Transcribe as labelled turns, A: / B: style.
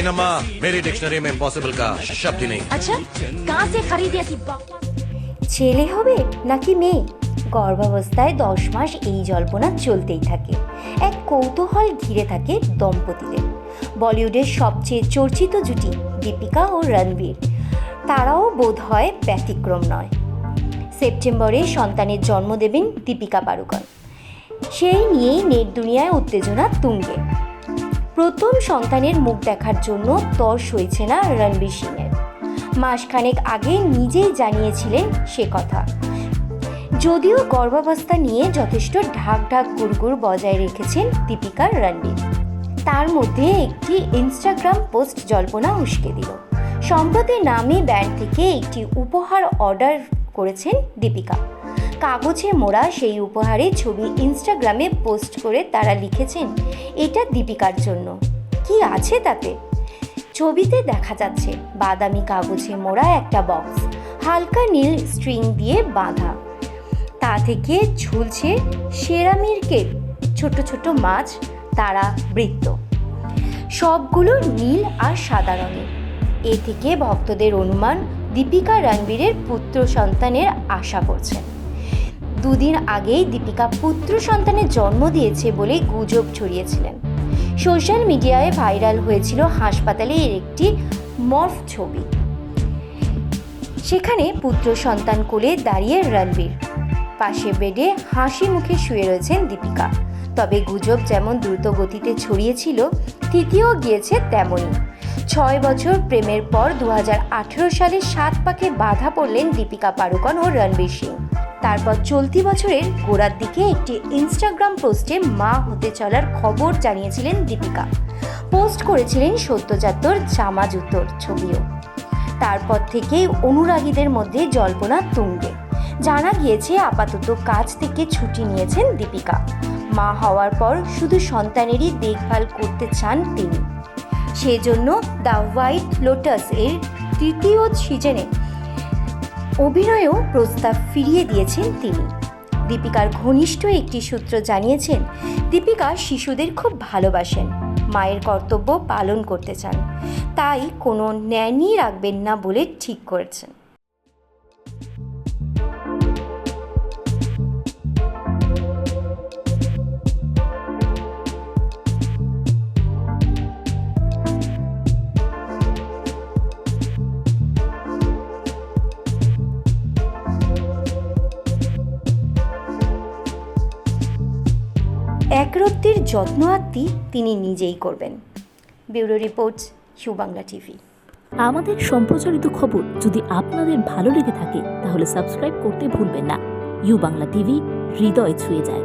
A: मीनम्मा मेरी डिक्शनरी में इम्पॉसिबल का शब्द ही नहीं
B: अच्छा कहाँ से खरीदी थी
C: ছেলে হবে নাকি মেয়ে গর্ভাবস্থায় দশ মাস এই জল্পনা চলতেই থাকে এক কৌতূহল ঘিরে থাকে দম্পতিদের বলিউডের সবচেয়ে চর্চিত জুটি দীপিকা ও রণবীর তারাও বোধ হয় ব্যতিক্রম নয় সেপ্টেম্বরে সন্তানের জন্ম দেবেন দীপিকা পাড়ুকন সেই নিয়েই নেট দুনিয়ায় উত্তেজনা তুঙ্গে প্রথম সন্তানের মুখ দেখার জন্য তর্স হয়েছে না রণবীর সিংয়ের। মাসখানেক আগে নিজেই জানিয়েছিলেন সে কথা। যদিও গর্ভাবস্থা নিয়ে যথেষ্ট ঢাক ঢাক গুড়গুড় বজায় রেখেছেন দীপিকা রণবীর। তার মধ্যে একটি ইনস্টাগ্রাম পোস্ট জল্পনা উস্কে দিল। সম্প্রতি নামি ব্যান্ড থেকে একটি উপহার অর্ডার করেছেন দীপিকা। কাগজে মোড়া সেই উপহারের ছবি ইনস্টাগ্রামে পোস্ট করে তারা লিখেছেন, এটা দীপিকার জন্য। কি আছে তাতে? ছবিতে দেখা যাচ্ছে, বাদামি কাগজে মোড়া একটা বক্স, হালকা নীল স্ট্রিং দিয়ে বাঁধা। তা থেকে ঝুলছে সেরামিরকের ছোট ছোট মাছ, তারা বৃত্ত। সবগুলো নীল আর সাদা রঙের। এ থেকে ভক্তদের অনুমান, দীপিকা রণবীরের পুত্র সন্তানের আশা করছেন দুদিন আগেই দীপিকা পুত্র সন্তানের জন্ম দিয়েছে বলে গুজব ছড়িয়েছিলেন। সোশ্যাল মিডিয়ায় ভাইরাল হয়েছিল হাসপাতালে এর একটি মর্ফ ছবি। সেখানে পুত্র সন্তান কোলে দাঁড়িয়ে রণবীর। পাশে বেডে হাসি মুখে শুয়ে রয়েছেন দীপিকা। তবে গুজব যেমন দ্রুত গতিতে ছড়িয়েছিল, তৃতীয় গিয়েছে তেমনই। ছয় বছর প্রেমের পর দু হাজার আঠেরো সালে সাত পাকে বাধা পড়লেন দীপিকা পাড়ুকন ও রণবীর সিং। তারপর চলতি বছরের গোড়ার দিকে একটি ইনস্টাগ্রাম পোস্টে মা হতে চলার খবর জানিয়েছিলেন দীপিকা। পোস্ট করেছিলেন সদ্যজাতর জামা জুতোর ছবিও। তারপর থেকেই অনুরাগীদের মধ্যে জল্পনা তুঙ্গে। জানা গিয়েছে, আপাতত কাজ থেকে ছুটি নিয়েছেন দীপিকা। মা হওয়ার পর শুধু সন্তানেরই দেখভাল করতে চান তিনি। সেজন্য দ্য হোয়াইট লোটাস এর তৃতীয় সিজনে অভিনয়েও প্রস্তাব ফিরিয়ে দিয়েছেন তিনি। দীপিকার ঘনিষ্ঠ একটি সূত্র জানিয়েছেন, দীপিকা শিশুদের খুব ভালোবাসেন, মায়ের কর্তব্য পালন করতে চান। তাই কোনো ন্যানি রাখবেন না বলে ঠিক করেছেন। একরত্তির যত্ন আত্মি তিনি নিজেই করবেন। Bureau reports Bangla TV.
D: আমাদের সম্প্রচারিত খবর যদি আপনাদের ভালো লেগে থাকে, তাহলে সাবস্ক্রাইব করতে ভুলবেন না। ইউ বাংলা টিভি, হৃদয় ছুঁয়ে যায়।